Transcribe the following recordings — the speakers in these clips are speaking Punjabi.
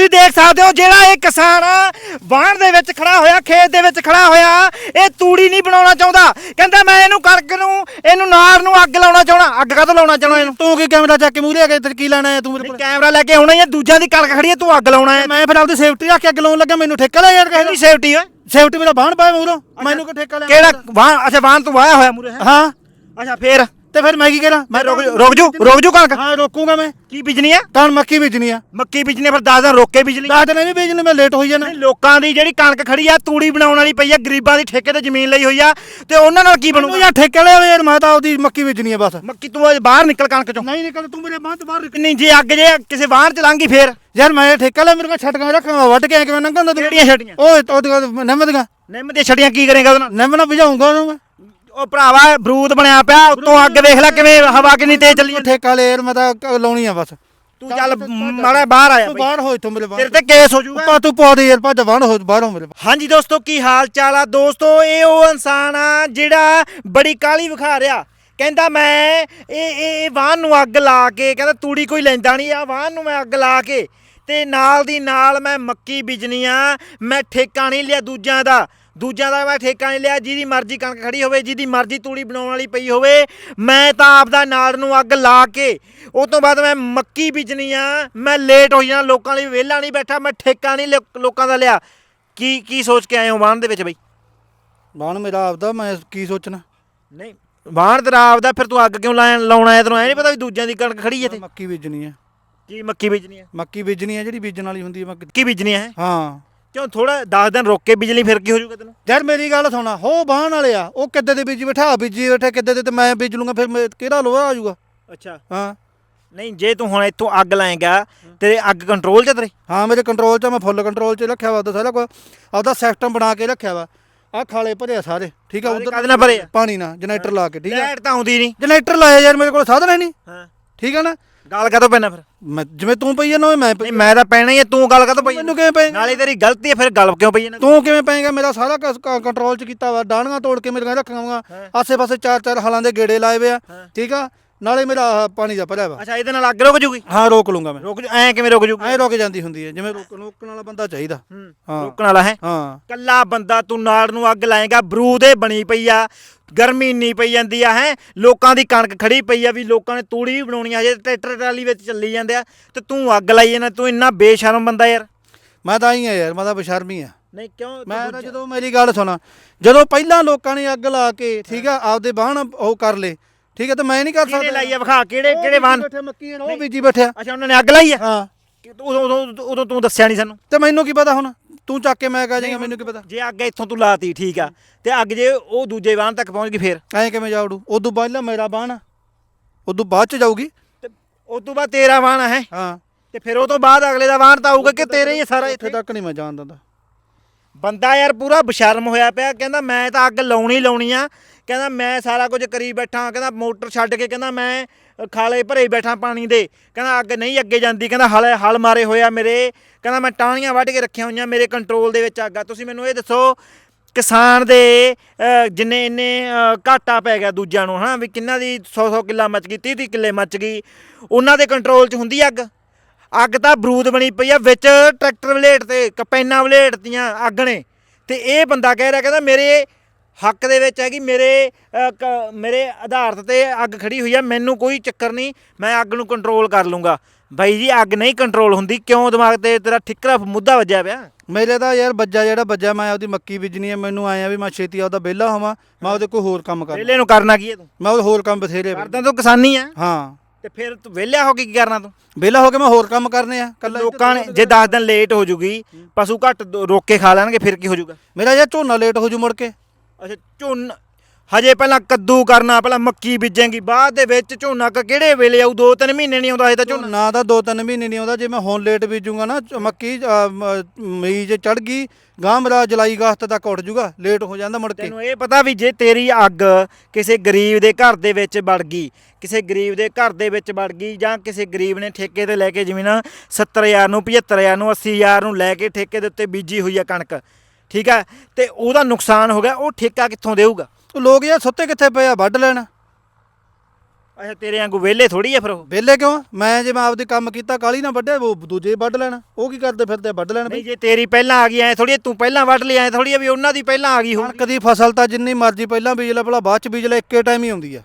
ਤੁਸੀਂ ਦੇਖ ਸਕਦੇ ਹੋ ਜਿਹੜਾ ਇਹ ਕਿਸਾਨ ਆ ਬਾਣ ਦੇ ਵਿੱਚ ਖੜਾ ਹੋਇਆ ਖੇਤ ਦੇ ਵਿੱਚ ਖੜਾ ਹੋਇਆ ਇਹ ਤੂੜੀ ਨਹੀਂ ਬਣਾਉਣਾ ਚਾਹੁੰਦਾ। ਕਹਿੰਦਾ ਮੈਂ ਇਹਨੂੰ ਕਣਕ ਨੂੰ ਇਹਨੂੰ ਨਾਰ ਨੂੰ ਅੱਗ ਲਾਉਣਾ ਚਾਹਣਾ ਅੱਗ ਕਾਹਤੋਂ ਲਾਉਣਾ ਚਾਹਣਾ ਇਹਨੂੰ? ਤੂੰ ਕੀ ਕੈਮਰਾ ਚੱਕ ਕੇ ਮੂਹਰੇ ਆ ਕੇ ਤੇ ਕੀ ਲੈਣਾ ਹੈ ਤੂੰ ਮੇਰੇ ਕੋਲ? ਕੈਮਰਾ ਲੈ ਕੇ ਆਉਣਾ ਹੀ ਦੂਜਿਆਂ ਦੀ ਕਣਕ ਖੜੀ ਹੈ ਤੂੰ ਅੱਗ ਲਾਉਣਾ ਹੈ। ਮੈਂ ਫਿਰ ਆਪਦੀ ਸੇਫਟੀ ਰੱਖ ਕੇ ਅੱਗ ਲਾਉਣ ਲੱਗਾ ਮੈਨੂੰ ਠੇਕਾ ਲੈ ਯਾਰ ਕਿਸੇ ਸੇਫਟੀ ਓਏ? ਸੇਫਟੀ ਮੇਰਾ ਬਾਹਣ ਪਾਇਆ ਮੂਹਰੋਂ। ਮੈਨੂੰ ਕੋ ਠੇਕਾ ਲੈ ਕਿਹੜਾ ਵਾਹਨ ਅੱਛਾ ਵਾਹਨ ਤੂੰ ਵਾਇਆ ਹੋਇਆ ਮੂਰੇ ਹਾਂ। ਅੱਛਾ ਫੇਰ? ਤੇ ਫਿਰ ਮੈਂ ਕੀ ਕਰਾਂ? ਮੈਂ ਰੁਕ ਰੁਕ ਜੂ ਰੁਕ ਜੂ ਕਣਕ। ਹਾਂ ਰੋਕੂਗਾ ਮੈਂ। ਕੀ ਬੀਜਣੀ ਆ? ਕਣ ਮੱਕੀ ਬੀਜਣੀ ਆ। ਮੱਕੀ ਬੀਜਣੀ ਫਿਰ 10 ਦਿਨ ਰੋਕ ਕੇ ਬੀਜ ਲਈ। ਦਸ ਦਿਨ ਨਹੀਂ ਬੀਜਣੀ ਮੈਂ ਲੇਟ ਹੋਈ ਜਾਣਾ। ਨਹੀਂ, ਲੋਕਾਂ ਦੀ ਜਿਹੜੀ ਕਣਕ ਖੜੀ ਆ ਤੂੜੀ ਬਣਾਉਣ ਵਾਲੀ ਪਈ ਆ ਗਰੀਬਾਂ ਦੀ ਠੇਕੇ ਤੇ ਜ਼ਮੀਨ ਲਈ ਹੋਈ ਆ ਤੇ ਉਹਨਾਂ ਨਾਲ ਕੀ ਬਣੂਗਾ? ਯਾਰ ਠੇਕਾ ਲਿਆ ਯਾਰ ਮੈਂ ਤਾਂ ਆਪਦੀ ਮੱਕੀ ਬੀਜਣੀ ਆ ਬਸ। ਮੱਕੀ ਤੂੰ ਅੱਜ ਬਾਹਰ ਨਿਕਲ ਕਣਕ ਚੋਂ। ਨਹੀਂ ਨਿਕਲ ਤੂੰ ਮੇਰੇ ਬਾਂਹ ਤੋਂ ਬਾਹਰ ਨਹੀਂ ਜੇ ਅੱਗ ਜੇ ਕਿਸੇ ਵਾਹਨ ਚ ਲੰਘੀ ਫੇਰ। ਯਾਰ ਮੈਂ ਠੇਕਾ ਲਿਆ ਮੇਰੇ ਕੋਲ ਛਟਕਾਂ ਰੱਖਾਂ ਵੱਢ ਕੇ ਕਿਵੇਂ ਨੰਗਾਂ ਦਾ ਕਿਹੜੀਆਂ ਛੜੀਆਂ ਓਏ ਨਮਦਗਾ ਨਿੰਮ ਦੀਆਂ। ਛੜੀਆਂ ਕੀ ਕਰੇਗਾ ਉਹਦੇ ਨਾਲ? ਨਿੰਮ ਨਾਲ ਭਜਾਉਂਗਾ ਉਹਨੂੰ ਮੈਂ। ਉਹ ਭਰਾਵਾ ਬਰੂਦ ਬਣਿਆ ਪਿਆ ਉੱਤੋਂ ਅੱਗ ਵੇਖ ਲੈ ਕਿਵੇਂ ਹਵਾ ਕਿੰਨੀ ਤੇਜ਼ ਚੱਲੀ ਜਾਂਦੀ। ਠੇਕਾ ਲੈ ਯਾਰ ਮੈਂ ਤਾਂ ਕ- ਲਾਉਣੀ ਆ ਬਸ। ਤੂੰ ਚੱਲ ਮਾੜਾ ਬਾਹਰ ਆਇਆ ਤੂੰ ਬਈ। ਬਾਹਰ ਹੋਏ ਤੂੰ ਮੇਰੇ ਤੇਰੇ ਬਾਹਰ। ਤੇ ਕੇਸ ਹੋ ਜਾਊਗਾ। ਪਾ ਤੂੰ ਪਾ ਦੇ ਯਾਰ ਭੱਜ ਬਾਹਰ ਹੋ ਬਾਹਰ ਹੋ ਮੇਰੇ ਹਾਂਜੀ ਦੋਸਤੋ ਕੀ ਹਾਲ ਚਾਲ ਆ? ਦੋਸਤੋ ਇਹ ਉਹ ਇਨਸਾਨ ਆ ਜਿਹੜਾ ਬੜੀ ਕਾਲੀ ਵਿਖਾ ਰਿਹਾ। ਕਹਿੰਦਾ ਮੈਂ ਇਹ ਇਹ ਇਹ ਵਾਹਨ ਨੂੰ ਅੱਗ ਲਾ ਕੇ ਕਹਿੰਦਾ ਤੂੜੀ ਕੋਈ ਲੈਂਦਾ ਨਹੀਂ ਆ ਵਾਹਨ ਨੂੰ ਮੈਂ ਅੱਗ ਲਾ ਕੇ ਤੇ ਨਾਲ ਦੀ ਨਾਲ ਮੈਂ ਮੱਕੀ ਬੀਜਣੀ ਆ ਮੈਂ ਠੇਕਾ ਨਹੀਂ ਲਿਆ ਦੂਜਿਆਂ ਦਾ। ਦੂਜਿਆਂ ਦਾ ਮੈਂ ਠੇਕਾ ਨਹੀਂ ਲਿਆ ਜਿਹਦੀ ਮਰਜ਼ੀ ਕਣਕ ਖੜੀ ਹੋਵੇ ਜਿਹਦੀ ਮਰਜ਼ੀ ਤੂੜੀ ਬਣਾਉਣ ਵਾਲੀ ਪਈ ਹੋਵੇ ਮੈਂ ਤਾਂ ਆਪਦਾ ਨਾੜ ਨੂੰ ਅੱਗ ਲਾ ਕੇ ਉਹ ਤੋਂ ਬਾਅਦ ਮੈਂ ਮੱਕੀ ਬੀਜਣੀ ਆ ਮੈਂ ਲੇਟ ਹੋ ਜਾਣਾ ਲੋਕਾਂ ਲਈ ਵਿਹਲਾ ਨਹੀਂ ਬੈਠਾ ਮੈਂ ਠੇਕਾ ਨਹੀਂ ਲੋਕ- ਦਾ ਲਿਆ। ਕੀ ਕੀ ਸੋਚ ਕੇ ਆਏ ਹੋ ਵਾਹਨ ਦੇ ਵਿੱਚ ਬਈ? ਬਾਹਣ ਮੇਰਾ ਆਪਦਾ ਮੈਂ ਕੀ ਸੋਚਣਾ? ਨਹੀਂ ਵਾਹਨ ਤੇਰਾ ਆਪਦਾ ਫਿਰ ਤੂੰ ਅੱਗ ਕਿਉਂ ਲਾਉਣਾ ਹੈ ਤੈਨੂੰ ਐ ਨਹੀਂ ਪਤਾ ਵੀ ਦੂਜਿਆਂ ਦੀ ਕਣਕ ਖੜੀ ਹੈ ਤੇ ਮੱਕੀ ਬੀਜਣੀ ਆ ਕੀ ਮੱਕੀ ਬੀਜਣੀ ਹੈ? ਮੱਕੀ ਬੀਜਣੀ ਆ ਜਿਹੜੀ ਬੀਜਣ ਵਾਲੀ ਹੁੰਦੀ ਆ ਮੱਕੀ ਕੀ ਬੀਜਣੀ ਹੈ? ਹਾਂ। ਕਿਉਂ ਥੋੜਾ 10 ਦਿਨ ਰੁਕ ਕੇ ਬਿਜਲੀ ਫਿਰ ਕੀ ਹੋ ਜਾਊਗਾ ਤੈਨੂੰ? ਯਾਰ ਮੇਰੀ ਗੱਲ ਸੁਣਾ ਹੋ ਬਾਹਣ ਵਾਲੇ ਆ ਉਹ ਕਿੱਦੇ ਦੇ ਬੀਜੀ ਬਿਠਾ ਬੀਜੀ ਬੈਠੇ ਕਿੱਦੇ ਦੇ ਤੇ ਮੈਂ ਬੀਜ ਲੂੰਗਾ ਫਿਰ ਮੈਂ- ਕਿਹੜਾ ਲੋਹਾ ਆ ਜਾਊਗਾ? ਅੱਛਾ। ਹਾਂ। ਨਹੀਂ ਜੇ ਤੂੰ ਹੁਣ ਇੱਥੋਂ ਅੱਗ ਲਾਏਗਾ ਤੇਰੇ ਅੱਗ ਕੰਟਰੋਲ 'ਚ ਤੇਰੇ? ਹਾਂ ਮੇਰੇ ਕੰਟਰੋਲ 'ਚ ਆ, ਮੈਂ ਫੁੱਲ ਕੰਟਰੋਲ 'ਚ ਰੱਖਿਆ ਵਾ ਉਹਦਾ ਸਾਰਾ ਕੁਝ ਆਪਦਾ ਸਿਸਟਮ ਬਣਾ ਕੇ ਰੱਖਿਆ ਵਾ। ਆ ਖਾਲੇ ਭਰੇ ਆ ਸਾਰੇ ਠੀਕ ਆ ਉਧਰ ਕਾਹਦੇ ਨਾਲ ਭਰੇ ਆ? ਪਾਣੀ ਨਾਲ ਜਨਰੇਟਰ ਲਾ ਕੇ ਠੀਕ ਆ? ਲਾਈਟ ਤਾਂ ਆਉਂਦੀ ਨਹੀਂ। ਜਨਰੇਟਰ ਲਾਇਆ ਯਾਰ ਮੇਰੇ ਕੋਲ ਸਾਧਨ ਹੈ ਨਹੀਂ। ਹਾਂ। ਠੀਕ ਆ ਨਾ? ਗੱਲ ਕਾਹਤੋਂ ਪੈਣਾ ਫਿਰ? ਮੈਂ ਜਿਵੇਂ ਤੂੰ ਪਈ ਜਾਂਦਾ ਮੈਂ ਪਈ ਨਹੀਂ ਮੈਂ ਤਾਂ ਪੈਣਾ ਹੀ ਹੈ ਤੂੰ ਗੱਲ ਕਾਹਤੋਂ ਪਈ ਮੈਨੂੰ ਕਿਵੇਂ ਪਏਗਾ? ਨਾਲੇ ਤੇਰੀ ਗਲਤੀ ਹੈ ਫਿਰ ਗੱਲ ਕਿਉਂ ਪਈ ਇਹਨਾਂ ਤੂੰ ਕਿਵੇਂ ਪਏਗਾ? ਮੇਰਾ ਸਾਰਾ ਕੰਟਰੋਲ 'ਚ ਕੀਤਾ ਵਾ ਡਾਣੀਆਂ ਤੋੜ ਕੇ ਮੇਰੇ ਰੱਖਾਂਗਾ। ਆਸੇ ਪਾਸੇ ਚਾਰ ਚਾਰ ਹਲਾਂ ਦੇ ਗੇੜੇ ਲਾਏ ਵੇ ਆ। ਠੀਕ ਆ? ਨਾਲੇ ਮੇਰਾ ਆਹ ਪਾਣੀ ਦਾ ਭਰਿਆ ਵਾ। ਅੱਛਾ ਇਹਦੇ ਨਾਲ ਅੱਗ ਰੁਕ ਜੂਗੀ? ਹਾਂ ਰੋਕ ਲੂੰਗਾ ਮੈਂ। ਰੁਕ ਜੂ ਐ ਕਿਵੇਂ ਰੁਕ ਜੂਗੀ? ਐ ਰੁਕ ਜਾਂਦੀ ਹੁੰਦੀ ਹੈ ਜਿਵੇਂ ਰੋਕ ਰੋਕਣ ਵਾਲਾ ਬੰਦਾ ਚਾਹੀਦਾ। ਹੂੰ। ਰੁਕਣ ਵਾਲਾ ਹੈ। ਹਾਂ। ਕੱਲਾ ਬੰਦਾ ਤੂੰ ਨਾੜ ਨੂੰ ਅੱਗ ਲਾਏਗਾ ਬਰੂਦੇ ਬਣੀ ਪਈ ਆ ਗਰਮੀ ਇੰਨੀ ਪਈ ਜਾਂਦੀ ਆ ਹੈ। ਲੋਕਾਂ ਦੀ ਕਣਕ ਖੜੀ ਪਈ ਆ ਵੀ ਲੋਕਾਂ ਨੇ ਤੂੜੀ ਵੀ ਬਣਾਉਣੀ ਆ ਹਜੇ ਟਰੈਕਟਰ ਟਰਾਲੀ ਵਿੱਚ ਚੱਲੀ ਜਾਂਦੇ ਆ ਤੇ ਤੂੰ ਅੱਗ ਲਾਈ ਜਾਂਦਾ ਤੂੰ ਇੰਨਾ ਬੇਸ਼ਰਮ ਬੰਦਾ ਯਾਰ। ਮੈਂ ਤਾਂ ਹੀ ਆ ਯਾਰ ਮੈਂ ਤਾਂ ਬਸ਼ਰਮੀ ਆ। ਨਹੀਂ ਕਿਉਂ? ਮੈਂ ਤਾਂ ਜਦੋਂ ਮੇਰੀ ਗੱਲ ਸੁਣਾ ਜਦੋਂ ਪਹਿਲਾਂ ਲੋਕਾਂ ਨੇ ਅੱਗ ਲਾ ਕੇ ਠੀਕ ਆ ਆਪਦੇ ਬਾਹਣ ਉਹ ਕਰ ਲੇ ਠੀਕ ਆ ਤੇ ਮੈਂ ਨਹੀਂ ਕਰ ਕਿਹੜੇ ਸਕਦਾ। ਲਾਈ ਆ ਵਿਖਾ ਕਿਹੜੇ ਕਿਹੜੇ ਵਾਹਨ? ਬੈਠੇ ਮੱਕੀ ਉਹ ਬੀਜੀ ਬੈਠਿਆ ਅੱਛਾ ਉਹਨਾਂ ਨੇ ਅੱਗ ਲਾਈ ਆ? ਹਾਂ। ਉਦੋਂ ਉਦੋਂ ਉਦੋਂ ਤੂੰ ਦੱਸਿਆ ਨਹੀਂ ਸਾਨੂੰ? ਤੇ ਮੈਨੂੰ ਕੀ ਪਤਾ ਹੁਣ? ਤੂੰ ਚੱਕ ਕੇ ਮੈਂ ਕਹ ਜਾਏਗਾ ਮੈਨੂੰ ਕੀ ਪਤਾ? ਜੇ ਅੱਗ ਇੱਥੋਂ ਤੂੰ ਲਾਤੀ ਠੀਕ ਆ। ਤੇ ਅੱਗ ਜੇ ਉਹ ਦੂਜੇ ਵਾਹਨ ਤੱਕ ਪਹੁੰਚ ਗਈ ਫੇਰ? ਐਂ ਕਿਵੇਂ ਜਾਉੜੂ ਉਦੋਂ ਪਹਿਲਾਂ ਮੇਰਾ ਬਾਹਣ ਉਦੋਂ ਬਾਅਦ ਚ ਜਾਊਗੀ। ਤੇ ਉਸ ਤੋਂ ਬਾਅਦ ਤੇਰਾ ਵਾਹਨ ਹੈ? ਹਾਂ। ਤੇ ਫਿਰ ਉਹ ਤੋਂ ਬਾਅਦ ਅਗਲੇ ਦਾ ਵਾਹਨ ਤਾਂ ਆਊਗਾ ਕਿ ਤੇਰੇ ਹੀ ਆ ਸਾਰਾ ਇੱਥੇ ਇੱਥੇ? ਤੱਕ ਨਹੀਂ ਮੈਂ ਜਾਣ ਦਿੰਦਾ। ਬੰਦਾ ਯਾਰ ਪੂਰਾ ਬਸ਼ਰਮ ਹੋਇਆ ਪਿਆ ਕਹਿੰਦਾ ਮੈਂ ਤਾਂ ਅੱਗ ਲਾਉਣੀ ਹੀ ਲਾਉਣੀ ਆ। ਕਹਿੰਦਾ ਮੈਂ ਸਾਰਾ ਕੁਝ ਕਰੀ ਬੈਠਾ, ਕਹਿੰਦਾ ਮੋਟਰ ਛੱਡ ਕੇ ਕਹਿੰਦਾ ਮੈਂ ਖਾਲੇ ਭਰੇ ਬੈਠਾ ਪਾਣੀ ਦੇ। ਕਹਿੰਦਾ ਅੱਗ ਨਹੀਂ ਅੱਗੇ ਜਾਂਦੀ, ਕਹਿੰਦਾ ਹਲ ਹਲ ਮਾਰੇ ਹੋਇਆ ਮੇਰੇ। ਕਹਿੰਦਾ ਮੈਂ ਟਾਹਣੀਆਂ ਵੱਢ ਕੇ ਰੱਖੀਆਂ ਹੋਈਆਂ ਮੇਰੇ ਕੰਟਰੋਲ ਦੇ ਵਿੱਚ ਅੱਗ। ਆ ਤੁਸੀਂ ਮੈਨੂੰ ਇਹ ਦੱਸੋ, ਕਿਸਾਨ ਦੇ ਜਿੰਨੇ ਇੰਨੇ ਘਾਟਾ ਪੈ ਗਿਆ ਦੂਜਿਆਂ ਨੂੰ, ਹਨਾ, ਵੀ ਕਿੰਨਾ ਦੀ 100 100 ਕਿੱਲਾ ਮੱਚ ਗਈ 30 30 ਕਿੱਲੇ ਮੱਚ ਗਈ। ਉਹਨਾਂ ਦੇ ਕੰਟਰੋਲ 'ਚ ਹੁੰਦੀ ਅੱਗ। ਅੱਗ ਤਾਂ ਬਰੂਦ ਬਣੀ ਪਈ ਆ, ਵਿੱਚ ਟਰੈਕਟਰ ਵਲੇਟ ਤੇ, ਕਪੈਨਾ ਵਲੇਟਤੀਆਂ ਅੱਗ ਨੇ। ਤੇ ਇਹ ਬੰਦਾ ਕਹਿ ਰਿਹਾ, ਕਹਿੰਦਾ ਮੇਰੇ ਹੱਕ ਦੇ ਵਿੱਚ ਹੈਗੀ ਮੇਰੇ ਕ- ਮੇਰੇ ਆਧਾਰਤ ਤੇ ਅੱਗ ਖੜੀ ਹੋਈ ਆ ਮੈਨੂੰ ਕੋਈ ਚੱਕਰ ਨਹੀਂ ਮੈਂ ਅੱਗ ਨੂੰ ਕੰਟਰੋਲ ਕਰ ਲੂੰਗਾ। ਬਾਈ ਜੀ ਅੱਗ ਨਹੀਂ ਕੰਟਰੋਲ ਹੁੰਦੀ ਕਿਉਂ ਦਿਮਾਗ ਤੇ ਤੇਰਾ ਠਿਕਰਾ ਮੁੱਦਾ ਵੱਜਿਆ ਪਿਆ? ਮੇਰੇ ਤਾਂ ਯਾਰ ਬੱਜਾ ਜਿਹੜਾ ਬੱਜਾ ਮੈਂ ਆਪਦੀ ਮੱਕੀ ਬੀਜਣੀ ਹੈ ਮੈਨੂੰ ਆਇਆ ਵੀ ਮੈਂ ਛੇਤੀ ਆਪਦਾ ਵਿਹਲਾ ਹੋਵਾਂ ਮੈਂ ਉਹਦੇ ਕੋਈ ਹੋਰ ਕੰਮ ਕਰ ਵਿਹਲੇ ਨੂੰ ਕਰਨਾ ਕੀ ਹੈ ਤੂੰ? ਮੈਂ ਉਹਦੇ ਹੋਰ ਕੰਮ ਬਥੇਰੇ। ਕਰਦਾ ਤੂੰ ਕਿਸਾਨੀ ਆ ਹਾਂ। ਤੇ ਫਿਰ ਤੂੰ ਵਿਹਲਿਆ ਹੋ ਕੇ ਕੀ ਕਰਨਾ ਤੂੰ? ਵਿਹਲਾ ਹੋ ਕੇ ਮੈਂ ਹੋਰ ਕੰਮ ਕਰਨੇ ਆ ਕੱਲਾ ਲੋਕਾਂ ਨੇ ਜੇ 10 ਦਿਨ ਲੇਟ ਹੋ ਜੂਗੀ ਪਸ਼ੂ ਘੱਟ ਰੋਕ ਖਾ ਲੈਣਗੇ ਫਿਰ ਕੀ ਹੋ ਜਾਊਗਾ ਮੇਰਾ ਯਾਰ ਝੋਨਾ ਲੇਟ ਹੋ ਜੂ ਮੁੜ ਕੇ। ਅੱਛਾ ਝੋਨਾ ਹਜੇ ਪਹਿਲਾਂ ਕੱਦੂ ਕਰਨਾ ਪਹਿਲਾਂ ਮੱਕੀ ਬੀਜੇਂਗੀ ਬਾਅਦ ਦੇ ਵਿੱਚ ਝੋਨਾ ਕ ਕਿਹੜੇ ਵੇਲੇ ਆਊ? ਦੋ ਤਿੰਨ ਮਹੀਨੇ ਨਹੀਂ ਆਉਂਦਾ ਹਜੇ ਤਾਂ ਝੋਨਾ। ਝੋਨਾ ਦਾ ਦੋ ਤਿੰਨ ਮਹੀਨੇ ਨਹੀਂ ਆਉਂਦਾ ਜੇ ਮੈਂ ਹੁਣ ਲੇਟ ਬੀਜੂਗਾ ਨਾ ਚ- ਮੱਕੀ ਅ, ਮ- ਮਈ ਜੇ ਚੜ ਗਈ ਗਾਂ ਮੇਰਾ ਜੁਲਾਈ ਅਗਸਤ ਤੱਕ ਉੱਠ ਜੂਗਾ ਲੇਟ ਹੋ ਜਾਂਦਾ ਮੁੜ ਕੇ। ਤੈਨੂੰ ਇਹ ਪਤਾ ਵੀ ਜੇ ਤੇਰੀ ਅੱਗ ਕਿਸੇ ਗਰੀਬ ਦੇ ਘਰ ਦੇ ਵਿੱਚ ਵੜ ਗਈ ਕਿਸੇ ਗਰੀਬ ਦੇ ਘਰ ਦੇ ਵਿੱਚ ਵੜ ਗਈ ਜਾਂ ਕਿਸੇ ਗਰੀਬ ਨੇ ਠੇਕੇ ਤੇ ਲੈ ਕੇ ਜ਼ਮੀਨ 70000 ਨੂੰ 75000 ਨੂੰ 80000 ਨੂੰ ਲੈ ਕੇ ਠੇਕੇ ਦੇ ਉੱਤੇ ਬੀਜੀ ਹੋਈ ਆ ਕਣਕ ਠੀਕ ਆ ਤੇ ਉਹਦਾ ਨੁਕਸਾਨ ਹੋ ਗਿਆ ਉਹ ਠੇਕਾ ਕਿੱਥੋਂ ਦੇਊਗਾ? ਉਹ ਲੋਕ ਯਾਰ ਸੁੱਤੇ ਕਿੱਥੇ ਪਏ ਆ ਵੱਢ ਲੈਣ। ਅੱਛਾ ਤੇਰੇ ਵਾਂਗੂ ਵਿਹਲੇ ਥੋੜੀ ਆ ਫਿਰ ਉਹ? ਵਿਹਲੇ ਕਿਉਂ? ਮੈਂ ਜੇ ਮੈਂ ਆਪਦੇ ਕੰਮ ਕੀਤਾ ਕਾਲੀ ਨਾ ਵੱਢਿਆ ਉਹ ਦੂਜੇ ਵੱਢ ਲੈਣਾ। ਉਹ ਕੀ ਕਰਦੇ ਫਿਰਦੇ ਵੱਢ ਲੈਣ ਨਹੀਂ ਜੇ ਤੇਰੀ ਪਹਿਲਾਂ ਆ ਗਈ ਐ ਥੋੜੀ ਤੂੰ ਪਹਿਲਾਂ ਵੱਢ ਲਈ ਐ ਥੋੜੀ ਵੀ ਉਹਨਾਂ ਦੀ ਪਹਿਲਾਂ ਆ ਗਈ ਹੋਊ ਕਣਕ ਦੀ ਫਸਲ ਤਾਂ ਜਿੰਨੀ ਮਰਜ਼ੀ ਪਹਿਲਾਂ ਬੀਜ ਲੈ ਭਲਾ ਬਾਅਦ ਚ ਬੀਜ ਲੈ ਇੱਕੇ ਟਾਈਮ ਹੀ ਆਉਂਦੀ ਆ।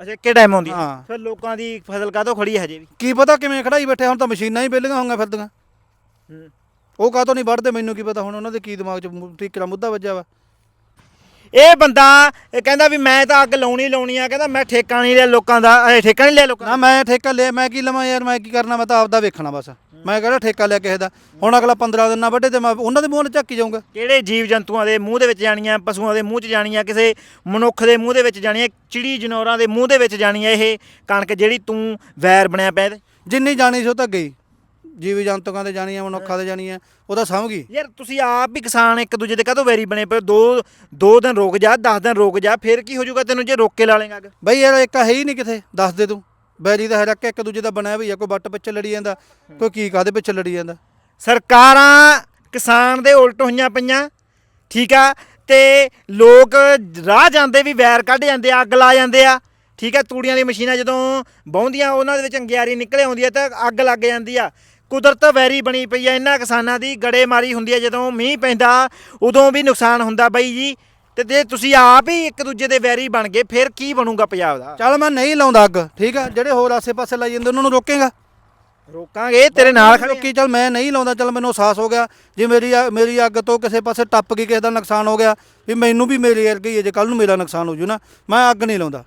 ਅੱਛਾ ਕਿਹੜੇ ਟਾਈਮ ਆਉਂਦੀ ਆ? ਹਾਂ। ਫਿਰ ਲੋਕਾਂ ਦੀ ਫਸਲ ਕਾਹਤੋਂ ਖੜੀ ਹੈ ਹਜੇ ਵੀ? ਕੀ ਪਤਾ ਕਿਵੇਂ ਖੜਾਈ ਬੈਠੇ ਹੁਣ ਤਾਂ ਮਸ਼ੀਨਾਂ ਹੀ ਵਿਹਲੀਆਂ ਹੋਈਆਂ ਫਿਰਦੀਆਂ। ਉਹ ਕਾਹਤੋਂ ਨਹੀਂ ਵੱਢਦੇ ਮੈਨੂੰ ਕੀ ਪਤਾ ਹੁਣ ਉਹਨਾਂ ਦੇ ਕੀ ਦਿਮਾਗ 'ਚ ਟੀਕਰਾ ਮੁੱਦਾ ਵੱਜਿਆ ਵਾ। ਇਹ ਬੰਦਾ ਇਹ ਕਹਿੰਦਾ ਵੀ ਮੈਂ ਤਾਂ ਅੱਗ ਲਾਉਣੀ ਲਾਉਣੀ ਆ ਕਹਿੰਦਾ ਮੈਂ ਠੇਕਾ ਨਹੀਂ ਲਿਆ ਲੋਕਾਂ ਦਾ ਇਹ ਠੇਕਾ ਨਹੀਂ ਲਿਆ ਲੋਕਾਂ ਨਾ ਮੈਂ ਠੇਕਾ ਲਿਆ ਮੈਂ ਕੀ ਲਵਾਂ ਯਾਰ ਮੈਂ ਕੀ ਕਰਨਾ ਮੈਂ ਤਾਂ ਆਪਦਾ ਵੇਖਣਾ ਬਸ। ਮੈਂ ਕਿਹੜਾ ਠੇਕਾ ਲਿਆ ਕਿਸੇ ਦਾ। ਹੁਣ ਅਗਲਾ 15 ਦਿਨ ਨਾ ਵੱਢੇ ਤੇ ਮੈਂ ਉਹਨਾਂ ਦੇ ਮੂੰਹ 'ਚ ਝੱਕੀ ਜਾਊਂਗਾ। ਕਿਹੜੇ ਜੀਵ ਜੰਤੂਆਂ ਦੇ ਮੂੰਹ ਦੇ ਵਿੱਚ ਜਾਣੀਆਂ ਪਸ਼ੂਆਂ ਦੇ ਮੂੰਹ 'ਚ ਜਾਣੀਆਂ ਕਿਸੇ ਮਨੁੱਖ ਦੇ ਮੂੰਹ ਦੇ ਵਿੱਚ ਜਾਣੀਆਂ ਚਿੜੀ ਜਨੌਰਾਂ ਦੇ ਮੂੰਹ ਦੇ ਵਿੱਚ ਜਾਣੀਆਂ ਇਹ ਕਣਕ ਜਿਹੜੀ ਤੂੰ ਵੈਰ ਬਣਿਆ ਪਿਆ ਇਹਦੇ। ਜਿੰਨੀ ਜਾਣੀ ਸੀ ਉਹ ਤਾਂ ਗਈ ਜੀਵ ਜੰਤੂਆਂ ਦੇ ਜਾਣੀਆਂ ਮਨੁੱਖਾਂ ਦੇ ਜਾਣੀਆਂ ਉਹ ਤਾਂ ਸਮਝ ਗਈ। ਯਾਰ ਤੁਸੀਂ ਆਪ ਵੀ ਕਿਸਾਨ ਇੱਕ ਦੂਜੇ ਦੇ ਕਾਹਤੋਂ ਵੈਰੀ ਬਣੇ ਪਏ ਹੋ? ਦੋ ਦੋ ਦਿਨ ਰੁਕ ਜਾ 10 ਦਿਨ ਰੁਕ ਜਾ ਫਿਰ ਕੀ ਹੋ ਜਾਊਗਾ ਤੈਨੂੰ ਜੇ ਰੋਕ ਕੇ ਲਾ ਲੇਗਾ ਅੱਗ? ਬਈ ਯਾਰ ਇੱਕ ਹੈ ਹੀ ਨਹੀਂ ਕਿਥੇ ਦੱਸ ਦੇ ਤੂੰ। ਬੈਰੀ ਦਾ ਹੈਰਕ ਇੱਕ ਦੂਜੇ ਦਾ ਬਣਿਆ ਵੀ ਆ ਕੋਈ ਬੱਟ ਪਿੱਛੇ ਲੜੀ ਜਾਂਦਾ ਕੋਈ ਕੀ ਕਾਦੇ ਪਿੱਛੇ ਲੜੀ ਜਾਂਦਾ। ਸਰਕਾਰਾਂ ਕਿਸਾਨ ਦੇ ਉਲਟ ਹੋਈਆਂ ਪਈਆਂ ਠੀਕ ਆ? ਤੇ ਲੋਕ ਰਾਹ ਜਾਂਦੇ ਵੀ ਵੈਰ ਕੱਢ ਜਾਂਦੇ ਆ ਅੱਗ ਲਾ ਜਾਂਦੇ ਆ ਠੀਕ ਆ? ਤੂੜੀਆਂ ਦੀ ਮਸ਼ੀਨਾਂ ਜਦੋਂ ਬਹੁੰਦੀਆਂ ਉਹਨਾਂ ਦੇ ਵਿੱਚ ਅੰਗਿਆਰੀ ਨਿਕਲੇ ਆਉਂਦੀ ਆ ਤਾਂ ਅੱਗ ਲੱਗ ਜਾਂਦੀ ਆ। ਕੁਦਰਤ ਵੈਰੀ ਬਣੀ ਪਈ ਆ ਇਹਨਾਂ ਕਿਸਾਨਾਂ ਦੀ ਗੜੇਮਾਰੀ ਹੁੰਦੀ ਆ ਜਦੋਂ ਮੀਂਹ ਪੈਂਦਾ ਉਦੋਂ ਵੀ ਨੁਕਸਾਨ ਹੁੰਦਾ ਬਾਈ ਜੀ। ਤੇ ਜੇ ਤੁਸੀਂ ਆਪ ਹੀ ਇੱਕ ਦੂਜੇ ਦੇ ਵੈਰੀ ਬਣ ਗਏ ਫਿਰ ਕੀ ਬਣੂਗਾ ਪੰਜਾਬ ਦਾ? ਚੱਲ ਮੈਂ ਨਹੀਂ ਲਾਉਂਦਾ ਅੱਗ ਠੀਕ ਆ? ਜਿਹੜੇ ਹੋਰ ਆਸੇ-ਪਾਸੇ ਲਾਈ ਜਾਂਦੇ ਉਹਨਾਂ ਨੂੰ ਰੋਕੇਗਾ? ਰੋਕਾਂਗੇ ਤੇਰੇ ਨਾਲ ਖੜੇ ਲੋਕੀ ਚੱਲ ਮੈਂ ਨਹੀਂ ਲਾਉਂਦਾ ਚੱਲ ਮੈਨੂੰ ਅਹਿਸਾਸ ਹੋ ਗਿਆ ਜੇ ਮੇਰੀ ਮੇਰੀ ਅੱਗ ਤੋਂ ਕਿਸੇ ਪਾਸੇ ਟੱਪ ਗਈ ਕਿਸੇ ਦਾ ਨੁਕਸਾਨ ਹੋ ਗਿਆ ਵੀ ਮੈਨੂੰ ਵੀ ਮੇਰੇ ਵਰਗੀ ਹੈ ਜੇ ਕੱਲ ਨੂੰ ਮੇਰਾ ਨੁਕਸਾਨ ਹੋ ਜੂ ਨਾ ਮੈਂ ਅੱਗ ਨਹੀਂ ਲਾਉਂਦਾ।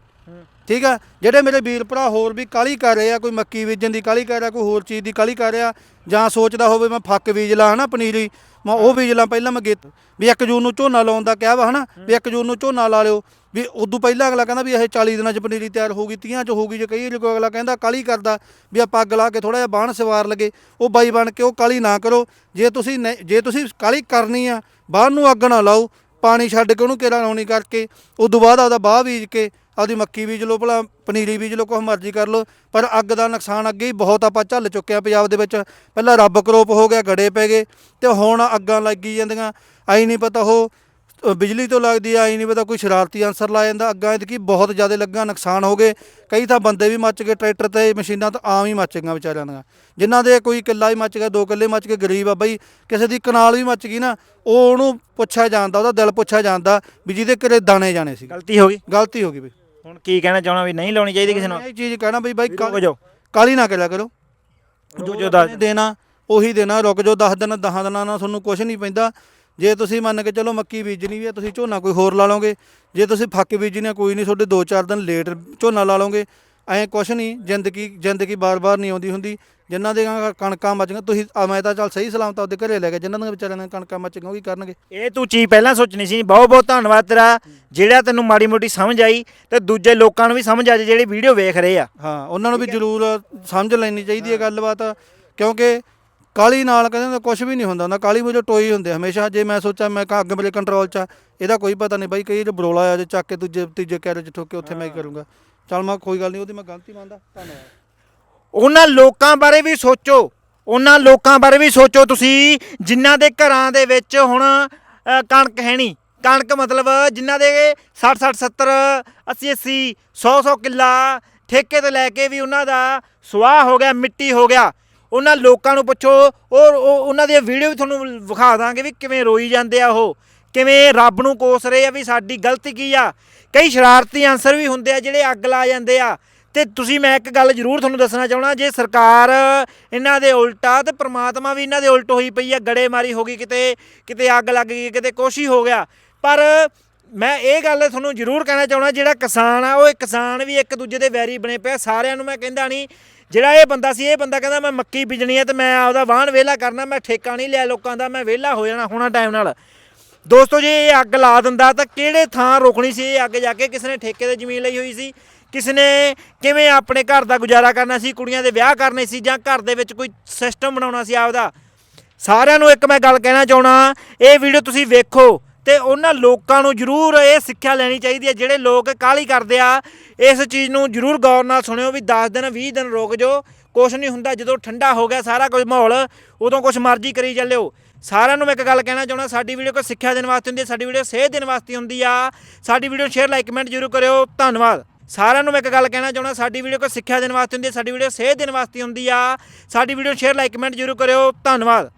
ਠੀਕ ਆ? ਜਿਹੜੇ ਮੇਰੇ ਵੀਰ ਭਰਾ ਹੋਰ ਵੀ ਕਾਲੀ ਕਰ ਰਹੇ ਆ, ਕੋਈ ਮੱਕੀ ਬੀਜਣ ਦੀ ਕਾਲੀ ਕਰ ਰਿਹਾ, ਕੋਈ ਹੋਰ ਚੀਜ਼ ਦੀ ਕਾਲੀ ਕਰ ਰਿਹਾ, ਜਾਂ ਸੋਚਦਾ ਹੋਵੇ ਮੈਂ ਫੱਕ ਬੀਜ ਲਾਂ ਹਨਾ ਪਨੀਰੀ, ਮੈਂ ਉਹ ਬੀਜ ਲਾਂ ਪਹਿਲਾਂ ਮੈਂ ਗੇਤ, ਵੀ 1 ਜੂਨ ਨੂੰ ਝੋਨਾ ਲਾਉਣ ਦਾ ਕਿਹਾ ਵਾ ਹਨਾ, ਵੀ 1 ਜੂਨ ਨੂੰ ਝੋਨਾ ਲਾ ਲਿਓ, ਵੀ ਉਦੋਂ ਪਹਿਲਾਂ ਅਗਲਾ ਕਹਿੰਦਾ ਵੀ ਇਹ 40 ਦਿਨਾਂ ਚ ਪਨੀਰੀ ਤਿਆਰ ਹੋਊਗੀ 30 ਚ ਹੋਊਗੀ ਜੇ ਕਈ ਕੋਈ ਅਗਲਾ ਕਹਿੰਦਾ ਕਾਲੀ ਕਰਦਾ, ਵੀ ਆਪਾਂ ਅੱਗ ਲਾ ਕੇ ਥੋੜਾ ਜਿਹਾ ਬਾਣ ਸਵਾਰ ਲਗੇ, ਉਹ ਬਾਈ ਬਣ ਕੇ ਉਹ ਕਾਲੀ ਨਾ ਕਰੋ, ਜੇ ਤੁਸੀਂ ਨਹੀਂ- ਜੇ ਤੁਸੀਂ ਕਾਲੀ ਕਰਨੀ ਆ, ਬਾਹਰ ਨੂੰ ਅੱਗ ਨਾ ਲਾਓ, ਪਾਣੀ ਛੱਡ ਕੇ ਉਹਨੂੰ ਕੇਰਾ ਲਾਉਣੀ ਕਰਕੇ, ਉਦੋਂ ਬਾਅਦ ਆਪਦਾ ਬਾਹ ਬੀਜ ਕੇ ਆਪਦੀ ਮੱਕੀ ਬੀਜ ਲਓ ਭਲਾ ਪਨੀਰੀ ਬੀਜ ਲਓ ਕੁਛ ਮਰਜ਼ੀ ਕਰ ਲਓ ਪਰ ਅੱਗ ਦਾ ਨੁਕਸਾਨ ਅੱਗੇ ਹੀ ਬਹੁਤ ਆਪਾਂ ਝੱਲ ਚੁੱਕੇ ਆ ਪੰਜਾਬ ਦੇ ਵਿੱਚ। ਪਹਿਲਾਂ ਰੱਬ ਕਰੋਪ ਹੋ ਗਿਆ ਗੜੇ ਪੈ ਗਏ ਤੇ ਹੁਣ ਅੱਗਾਂ ਲੱਗੀ ਜਾਂਦੀਆਂ। ਆਈ ਨਹੀਂ ਪਤਾ ਉਹ ਬਿਜਲੀ ਤੋਂ ਲੱਗਦੀ ਆ ਆਈ ਨਹੀਂ ਪਤਾ ਕੋਈ ਸ਼ਰਾਰਤੀ ਅਨਸਰ ਲਾ ਜਾਂਦਾ। ਅੱਗਾਂ ਇਹਦੀ ਬਹੁਤ ਜ਼ਿਆਦਾ ਲੱਗਾ ਨੁਕਸਾਨ ਹੋ ਗਏ। ਕਈ ਤਾਂ ਬੰਦੇ ਵੀ ਮੱਚ ਗਏ ਟਰੈਕਟਰ ਤੇ ਮਸ਼ੀਨਾਂ ਤਾਂ ਆਮ ਹੀ ਮੱਚ ਗਈਆਂ ਵਿਚਾਰਿਆਂ ਦੀਆਂ। ਜਿਨ੍ਹਾਂ ਦੇ ਕੋਈ ਕਿੱਲਾ ਹੀ ਮੱਚ ਗਿਆ ਦੋ ਕਿੱਲੇ ਮੱਚ ਕੇ ਗਰੀਬ ਆ ਬਈ ਕਿਸੇ ਦੀ ਕਨਾਲ ਵੀ ਮੱਚ ਗਈ ਨਾ ਉਹ ਉਹਨੂੰ ਪੁੱਛਿਆ ਜਾਂਦਾ ਉਹਦਾ ਦਿਲ ਪੁੱਛਿਆ ਜਾਂਦਾ ਵੀ ਜਿਹਦੇ ਘਰੇ ਦਾਣੇ ਜਾਣੇ ਸੀ। ਗਲਤੀ ਹੋ ਗਈ? ਗਲਤੀ ਹੋ ਗਈ ਬਈ। ਹੁਣ ਕੀ ਕਹਿਣਾ ਚਾਹਣਾ ਵੀ ਨਹੀਂ ਲਾਉਣੀ ਚਾਹੀਦੀ ਕਿਸੇ ਨੂੰ ਇਹ ਚੀਜ਼ ਕਹਿਣਾ ਬਈ ਬਾਈ ਰੁਕ ਜਾਓ ਕਾਲੀ ਨਾ ਕਰਿਆ ਕਰੋ। ਰੁਕ ਜਾਓ ਦੱਸ ਦੇਣਾ ਉਹੀ ਦੇਣਾ ਰੁਕ ਜਾਓ 10 ਦਿਨ 10 ਦਿਨਾਂ ਨਾਲ ਤੁਹਾਨੂੰ ਕੁਝ ਨਹੀਂ ਪੈਂਦਾ। ਜੇ ਤੁਸੀਂ ਮੰਨ ਕੇ ਚਲੋ ਮੱਕੀ ਬੀਜਣੀ ਵੀ ਆ ਤੁਸੀਂ ਝੋਨਾ ਕੋਈ ਹੋਰ ਲਾ ਲਓਗੇ। ਜੇ ਤੁਸੀਂ ਫੱਕ ਬੀਜਣੀ ਆ ਕੋਈ ਨਹੀਂ ਤੁਹਾਡੇ 2-4 ਦਿਨ ਲੇਟ ਝੋਨਾ ਲਾ ਲਓਗੇ। ਐਂ ਕੁਛ ਨਹੀਂ ਜ਼ਿੰਦਗੀ ਜ਼ਿੰਦਗੀ ਬਾਰ-ਬਾਰ ਨਹੀਂ ਆਉਂਦੀ ਹੁੰਦੀ। ਜਿਨ੍ਹਾਂ ਦੇ ਕਣਕਾਂ ਮੱਚੀਆਂ ਤੁਸੀਂ ਆ ਮੈਂ ਤਾਂ ਚੱਲ ਸਹੀ ਸਲਾਮਤ ਆਪਦੇ ਘਰੇ ਲੈ ਕੇ ਜਿਨ੍ਹਾਂ ਦੀਆਂ ਵਿਚਾਰਿਆਂ ਦੀਆਂ ਕਣਕਾਂ ਮੱਚੀਆਂ ਉਹ ਕੀ ਕਰਨਗੇ? ਇਹ ਤੂੰ ਚੀਜ਼ ਪਹਿਲਾਂ ਸੋਚਣੀ ਸੀ ਬਹੁਤ ਬਹੁਤ ਧੰਨਵਾਦ ਤੇਰਾ ਜਿਹੜਾ ਤੈਨੂੰ ਮਾੜੀ ਮੋਟੀ ਸਮਝ ਆਈ ਤੇ ਦੂਜੇ ਲੋਕਾਂ ਨੂੰ ਵੀ ਸਮਝ ਆ ਜਾਏ ਜਿਹੜੇ ਵੀਡੀਓ ਵੇਖ ਰਹੇ ਆ। ਹਾਂ ਉਹਨਾਂ ਨੂੰ ਵੀ ਜ਼ਰੂਰ ਸਮਝ ਲੈਣੀ ਚਾਹੀਦੀ ਹੈ ਗੱਲਬਾਤ ਕਿਉਂਕਿ ਕਾਲੀ ਨਾਲ ਕਹਿੰਦੇ ਕੁਝ ਵੀ ਨਹੀਂ ਹੁੰਦਾ ਹੁੰਦਾ ਕਾਲੀ ਵਜੋਂ ਟੋਈ ਹੁੰਦੇ ਹਮੇਸ਼ਾ ਜੇ ਮੈਂ ਸੋਚਾਂ ਮੈਂ ਅੱਗੇ ਮੇਰੇ ਕੰਟਰੋਲ 'ਚ ਆ ਇਹਦਾ ਕੋਈ ਪਤਾ ਨਹੀਂ ਬਾਈ ਕਈ ਜੇ ਬਰੋਲਾ ਆ ਜੇ ਚੱਕ ਕੇ ਦੂਜੇ ਤੀਜੇ ਕੈਰੇ 'ਚ ਠੋਕੇ ਉੱਥੇ ਮੈਂ ਕੀ ਕਰੂੰਗਾ। ਚੱਲ ਮੈਂ ਕੋਈ ਗੱਲ ਨਹੀਂ ਉਹਦੀ ਮੈਂ ਗਲਤੀ ਮੰਨਦਾ ਧੰਨਵਾਦ। ਉਹਨਾਂ ਲੋਕਾਂ ਬਾਰੇ ਵੀ ਸੋਚੋ। ਉਹਨਾਂ ਲੋਕਾਂ ਬਾਰੇ ਵੀ ਸੋਚੋ ਤੁਸੀਂ ਜਿਨ੍ਹਾਂ ਦੇ ਘਰਾਂ ਦੇ ਵਿੱਚ ਹੁਣ ਅ, ਕਣਕ ਹੈ ਨਹੀਂ ਕਣਕ ਮਤਲਬ ਜਿਨ੍ਹਾਂ ਦੇ 60 60 70 80 80 100 100 ਕਿੱਲਾ ਠੇਕੇ ਤੇ ਲੈ ਕੇ ਵੀ ਉਹਨਾਂ ਦਾ ਸੁਆਹ ਹੋ ਗਿਆ ਮਿੱਟੀ ਹੋ ਗਿਆ। ਉਹਨਾਂ ਲੋਕਾਂ ਨੂੰ ਪੁੱਛੋ ਉਹ ਉਹ- ਉਹਨਾਂ ਦੀਆਂ ਵੀਡੀਓ ਵੀ ਤੁਹਾਨੂੰ ਵਿਖਾ ਦਾਂਗੇ ਵੀ ਕਿਵੇਂ ਰੋਈ ਜਾਂਦੇ ਆ ਉਹ। ਕਿਵੇਂ ਰੱਬ ਨੂੰ ਕੋਸ ਰਹੇ ਆ ਵੀ ਸਾਡੀ ਗਲਤੀ ਕੀ ਆ। ਕਈ ਸ਼ਰਾਰਤੀ ਆਨਸਰ ਵੀ ਹੁੰਦੇ ਆ ਜਿਹੜੇ ਅੱਗ ਲਾ ਜਾਂਦੇ ਆ। ਤੇ ਤੁਸੀਂ, ਮੈਂ ਇੱਕ ਗੱਲ ਜ਼ਰੂਰ ਤੁਹਾਨੂੰ ਦੱਸਣਾ ਚਾਹਣਾ ਜੇ ਸਰਕਾਰ ਇਹਨਾਂ ਦੇ ਉਲਟਾ ਤੇ ਪ੍ਰਮਾਤਮਾ ਵੀ ਇਹਨਾਂ ਦੇ ਉਲਟ ਹੋਈ ਪਈ ਆ, ਗੜੇਮਾਰੀ ਹੋ ਗਈ ਕਿਤੇ ਕਿਤੇ ਅੱਗ ਲੱਗ ਗਈ, ਕਿਤੇ ਕੁਛ ਹੀ ਹੋ ਗਿਆ। ਪਰ ਮੈਂ ਇਹ ਗੱਲ ਤੁਹਾਨੂੰ ਜ਼ਰੂਰ ਕਹਿਣਾ ਚਾਹਣਾ ਜਿਹੜਾ ਕਿਸਾਨ ਆ, ਉਹ ਕਿਸਾਨ ਵੀ ਇੱਕ ਦੂਜੇ ਦੇ ਵੈਰੀ ਬਣੇ ਪਿਆ, ਸਾਰਿਆਂ ਨੂੰ ਮੈਂ ਕਹਿੰਦਾ ਨਹੀਂ ਜਿਹੜਾ ਇਹ ਬੰਦਾ ਸੀ, ਇਹ ਬੰਦਾ ਕਹਿੰਦਾ, ਮੈਂ ਮੱਕੀ ਬੀਜਣੀ ਹੈ ਤੇ ਮੈਂ ਆਪਦਾ ਵਾਹਣ ਵਿਹਲਾ ਕਰਨਾ, ਮੈਂ ਠੇਕਾ ਨਹੀਂ ਲਿਆ ਲੋਕਾਂ ਦਾ, ਮੈਂ ਵਿਹਲਾ ਹੋ ਜਾਣਾ ਹੋਣਾ ਟਾਈਮ ਨਾਲ। ਦੋਸਤੋ, ਜੇ ਇਹ ਅੱਗ ਲਾ ਦਿੰਦਾ ਤਾਂ ਕਿਹੜੇ ਥਾਂ ਰੋਕਣੀ ਸੀ ਇਹ ਅੱਗ ਜਾ ਕੇ? ਕਿਸੇ ਨੇ ਠੇਕੇ ਤੇ ਜ਼ਮੀਨ ਲਈ ਹੋਈ ਸੀ। ਕਿਸ ਨੇ ਕਿਵੇਂ ਆਪਣੇ ਘਰ ਦਾ ਗੁਜ਼ਾਰਾ ਕਰਨਾ ਸੀ, ਕੁੜੀਆਂ ਦੇ ਵਿਆਹ ਕਰਨੇ ਸੀ ਜਾਂ ਘਰ ਦੇ ਵਿੱਚ ਕੋਈ ਸਿਸਟਮ ਬਣਾਉਣਾ ਸੀ ਆਪਦਾ? ਸਾਰਿਆਂ ਨੂੰ ਇੱਕ ਮੈਂ ਗੱਲ ਕਹਿਣਾ ਚਾਹਣਾ ਇਹ ਵੀਡੀਓ ਤੁਸੀਂ ਵੇਖੋ ਤੇ ਉਹਨਾਂ ਲੋਕਾਂ ਨੂੰ ਜ਼ਰੂਰ ਇਹ ਸਿੱਖਿਆ ਲੈਣੀ ਚਾਹੀਦੀ ਹੈ, ਜਿਹੜੇ ਲੋਕ ਕਾਹਲੀ ਕਰਦੇ ਆ, ਇਸ ਚੀਜ਼ ਨੂੰ ਜ਼ਰੂਰ ਗੌਰ ਨਾਲ ਸੁਣਿਓ ਵੀ 10 ਦਿਨ 20 ਦਿਨ ਰੋਕ ਜਾਓ, ਕੁਛ ਨਹੀਂ ਹੁੰਦਾ, ਜਦੋਂ ਠੰਡਾ ਹੋ ਗਿਆ ਸਾਰਾ ਕੁਝ ਮਾਹੌਲ, ਉਦੋਂ ਕੁਛ ਮਰਜ਼ੀ ਕਰੀ ਚੱਲਿਓ। ਸਾਰਿਆਂ ਨੂੰ ਮੈਂ ਇੱਕ ਗੱਲ ਕਹਿਣਾ ਚਾਹੁੰਦਾ, ਸਾਡੀ ਵੀਡੀਓ ਕੋਈ ਸਿੱਖਿਆ ਦੇਣ ਵਾਸਤੇ ਹੁੰਦੀ ਹੈ, ਸਾਡੀ ਵੀਡੀਓ ਸੇਧ ਦੇਣ ਵਾਸਤੇ ਹੁੰਦੀ ਆ, ਸਾਡੀ ਵੀਡੀਓ ਸ਼ੇਅਰ ਲਾਈਕ ਕਮੈਂਟ ਜ਼ਰੂਰ ਕਰਿਓ, ਧੰਨਵਾਦ। ਸਾਰਿਆਂ ਨੂੰ ਮੈਂ ਇੱਕ ਗੱਲ ਕਹਿਣਾ ਚਾਹੁੰਦਾ, ਸਾਡੀ ਵੀਡੀਓ ਕੋਈ ਸਿੱਖਿਆ ਦੇਣ ਵਾਸਤੇ ਹੁੰਦੀ ਹੈ, ਸਾਡੀ ਵੀਡੀਓ ਸੇਧ ਦੇਣ ਵਾਸਤੇ ਹੁੰਦੀ ਆ, ਸਾਡੀ ਵੀਡੀਓ ਸ਼ੇਅਰ ਲਾਈਕ ਕਮੈਂਟ ਜ਼ਰੂਰ ਕਰਿਓ, ਧੰਨਵਾਦ।